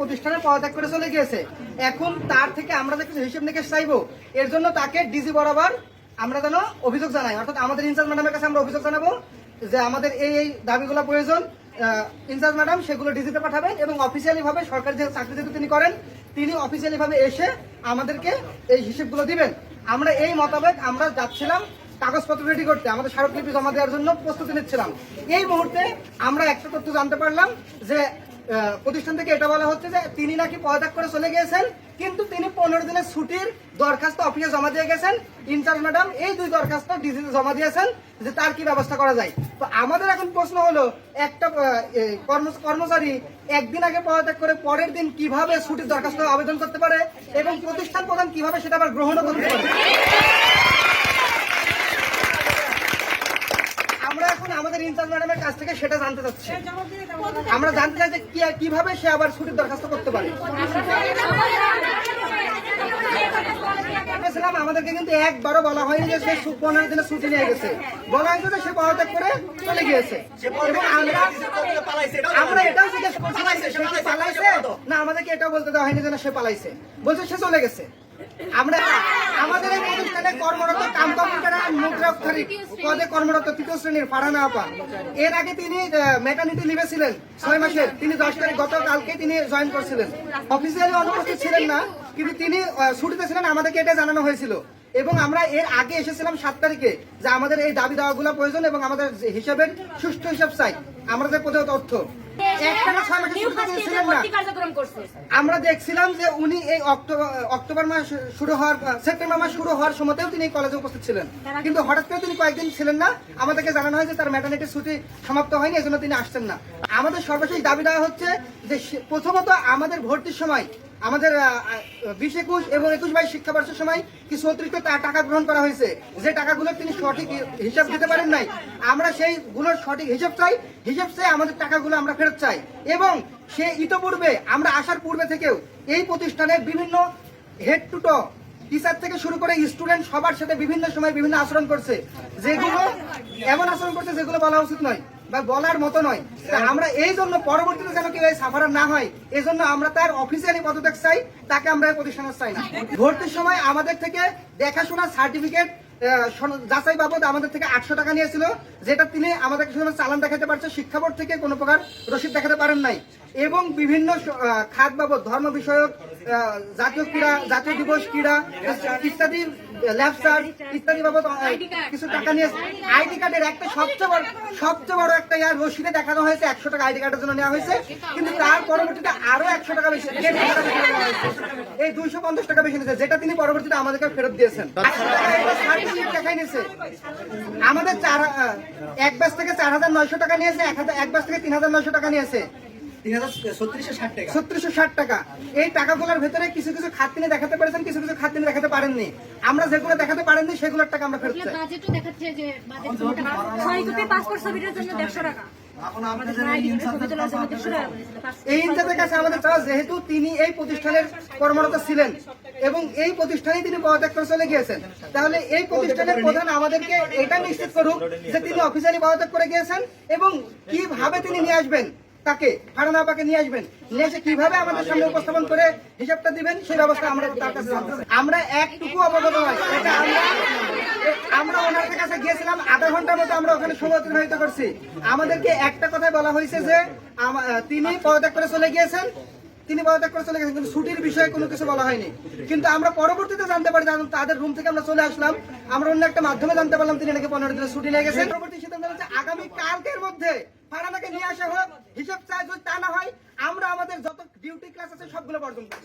প্রতিষ্ঠানে পদত্যাগ করে চলে গিয়েছে। এখন তার থেকে আমরা যে কিছু হিসেব নিকেশ চাইব। এর জন্য তাকে ডিজি বরাবর আমরা যেন অভিযোগ জানাই। অর্থাৎ আমাদের ইনচার্জ ম্যাডামের কাছে আমরা অভিযোগ জানাব যে আমাদের এই এই দাবিগুলো প্রয়োজন। ইনচার্জ ম্যাডাম সেগুলো ডিজিতে পাঠাবেন এবং অফিসিয়ালি ভাবে সরকারি যে চাকরি যেহেতু তিনি করেন, তিনি অফিসিয়ালি ভাবে এসে আমাদেরকে এই হিসেবগুলো দিবেন। আমরা এই মোতাবেক আমরা যাচ্ছিলাম কাগজপত্র রেডি করতে। আমাদের স্মারকলিপি জমা দেওয়ার জন্য প্রস্তুতি নিচ্ছিলাম। এই মুহূর্তে আমরা একটা তথ্য জানতে পারলাম যে প্রতিষ্ঠান থেকে এটা বলা হচ্ছে যে তিনি নাকি পদত্যাগ করে চলে গিয়েছেন, কিন্তু তিনি পনেরো দিনের ছুটির দরখাস্ত অফিসে জমা দিয়ে গেছেন। ইনচার্জ ম্যাডাম, এই দুই দরখাস্ত ডিসিতে জমা দিয়েছেন যে তার কি ব্যবস্থা করা যায়। তো আমাদের এখন প্রশ্ন হলো, একটা কর্ম- কর্মচারী একদিন আগে পদত্যাগ করে পরের দিন কীভাবে ছুটির দরখাস্ত আবেদন করতে পারে এবং প্রতিষ্ঠান প্রধান কীভাবে সেটা আবার গ্রহণও করতে পারে আমরা এখন আমাদের ইনচার্জ ম্যাডামের কাছ থেকে সেটা জানতে চাচ্ছি। আমরা জানতে চাই যে কীভাবে সে আবার ছুটির দরখাস্ত করতে পারে। আমাদেরকে কিন্তু একবারও বলা হয়নি যে সে পনেরো দিনের ছুটি নিয়ে গেছে। বলা হয়েছে যে সে পদত্যাগ করে চলে গিয়েছে। আমরা এটাও জিজ্ঞেস করছি পালাইছে না আমাদেরকে এটাও বলতে দেওয়া হয়নি যে না সে পালাইছে। বলছে সে চলে গেছে। আমরা আমাদের এই প্রতিষ্ঠানে কর্মরত কাম পদে কর্মরত তৃতীয় শ্রেণির আপা এর আগে তিনি লিভে ছিলেন, ছয় মাসের। তিনি দশ তারিখ গতকালকে তিনি জয়েন করছিলেন। অফিসিয়ালি অনুপস্থিত ছিলেন না, কিন্তু তিনি ছুটিতে ছিলেন, আমাদেরকে এটা জানানো হয়েছিল। এবং আমরা এর আগে এসেছিলাম সাত তারিখে যে আমাদের এই দাবি দাওয়াগুলো প্রয়োজন এবং আমাদের হিসাবের সুষ্ঠু হিসাব চাই। আমাদের প্রথম তথ্য আমরা দেখছিলাম যে উনি এই অক্টোবর অক্টোবর মাস শুরু হওয়ার সেপ্টেম্বর মাস শুরু হওয়ার সময়তেও তিনি কলেজে উপস্থিত ছিলেন। কিন্তু হঠাৎ করে তিনি কয়েকদিন ছিলেন না। আমাদেরকে জানানো হয় যে তার ম্যাটার্নিটির ছুটি সমাপ্ত হয়নি এজন্য তিনি আসছেন না। আমাদের সর্বশেষ দাবি দেওয়া হচ্ছে যে প্রথমত আমাদের ভর্তির সময় আমাদের বিশ একুশ এবং একুশ বাইশ শিক্ষাবর্ষের সময় কিছু অতিরিক্ত টাকা গ্রহণ করা হয়েছে। যে টাকাগুলো তিনি সঠিক হিসাব দিতে পারেন নাই, আমরা সেই গুলোর সঠিক হিসাব চাই। হিসাব চাই আমাদের টাকাগুলো আমরা ফেরত চাই। এবং সে ইতপূর্বে আমরা আসার পূর্বে থেকেও এই প্রতিষ্ঠানের বিভিন্ন হেড টু ট টিচার থেকে শুরু করে স্টুডেন্ট সবার সাথে বিভিন্ন সময় বিভিন্ন আচরণ করছে। যেগুলো, এমন আচরণ করছে যেগুলো বলা উচিত নয়। বা বলার মতো নয়। আমরা এই জন্য পরবর্তীতে যেন কেউ এই না হয় এই জন্য আমরা তার অফিসিয়ালি পদত্যাগ চাই, তাকে আমরা প্রতিষ্ঠানে চাই না। ভর্তির সময় আমাদের থেকে দেখাশোনা সার্টিফিকেট যাচাই বাবদ আমাদের থেকে আটশো টাকা নিয়েছিল, যেটা তিনি আমাদেরকে শুধু চালান দেখাতে পারছে, শিক্ষা বোর্ড থেকে কোনো প্রকার রসিদ দেখাতে পারেন নাই। এবং বিভিন্ন খাত বাবদ, ধর্ম বিষয়ক জাতীয় ক্রীড়া, জাতীয় দিবস ক্রীড়া, ইত্যাদি ইত্যাদি বাবদ কিছু টাকা নিয়ে আইডি কার্ডের একটা সবচেয়ে বড় সবচেয়ে বড় একটা ইয়ার রসিদে দেখানো হয়েছে, একশো টাকা আইডি কার্ডের জন্য নেওয়া হয়েছে। কিন্তু তার পরবর্তীতে আরও একশো টাকা বেশি। এই দুইশো পঞ্চাশ টাকা বেশি নিয়েছে, যেটা তিনি পরবর্তীতে আমাদেরকে ফেরত দিয়েছেন। আমাদের চার এক ব্যাচ থেকে চার হাজার নয়শো টাকা নিয়েছে, এক হাজার এক ব্যাচ থেকে তিন হাজার নয়শো টাকা নিয়েছে। ছত্রিশশো ষাট টাকা। এই টাকাগুলোর ভেতরে কিছু কিছু দেখাতে পেরেছেন কিছু কিছু খাত দেখাতে পারেননি। আমরা যেগুলো দেখাতে পারেননি সেগুলোর টাকা আমরা ফেরত এই কাছে আমাদের চাওয়া যেহেতু তিনি এই প্রতিষ্ঠানের কর্মরত ছিলেন এবং এই প্রতিষ্ঠানেই তিনি পদত্যাগ করে চলে গিয়েছেন। তাহলে এই প্রতিষ্ঠানের প্রধান আমাদেরকে এটা নিশ্চিত করুক যে তিনি অফিসিয়ালি পদত্যাগ করে গিয়েছেন এবং কীভাবে তিনি নিয়ে আসবেন। তাকে ফারানা আপাকে নিয়ে আসবেন। নিয়ে এসে কীভাবে আমাদের সামনে উপস্থাপন করে হিসাবটা দিবেন, সেই ব্যবস্থা আমরা তার কাছে। আমরা একটুকু অবগত আমরা ওনার কাছে গিয়েছিলাম, আধা ঘণ্টার মতো আমরা ওখানে সময় অতিবাহিত করছি। আমাদেরকে একটা কথাই বলা হয়েছে যে তিনি পদত্যাগ করে চলে গিয়েছেন। তিনি পদত্যাগ করে চলে গেছেন কিন্তু ছুটির বিষয়ে কোনো কিছু বলা হয়নি। কিন্তু আমরা পরবর্তীতে জানতে পারি তাদের রুম থেকে আমরা চলে আসলাম। আমরা অন্য একটা মাধ্যমে জানতে পারলাম তিনি নাকি পনেরো দিনের ছুটি নিয়ে গেছেন। পরবর্তী সিদ্ধান্ত হচ্ছে আগামী কালকের মধ্যে ফারানাকে নিয়ে আসা হোক, হিসাব যদি তা না হয়, আমরা আমাদের যত ডিউটি ক্লাস আছে সবগুলো বর্জন করব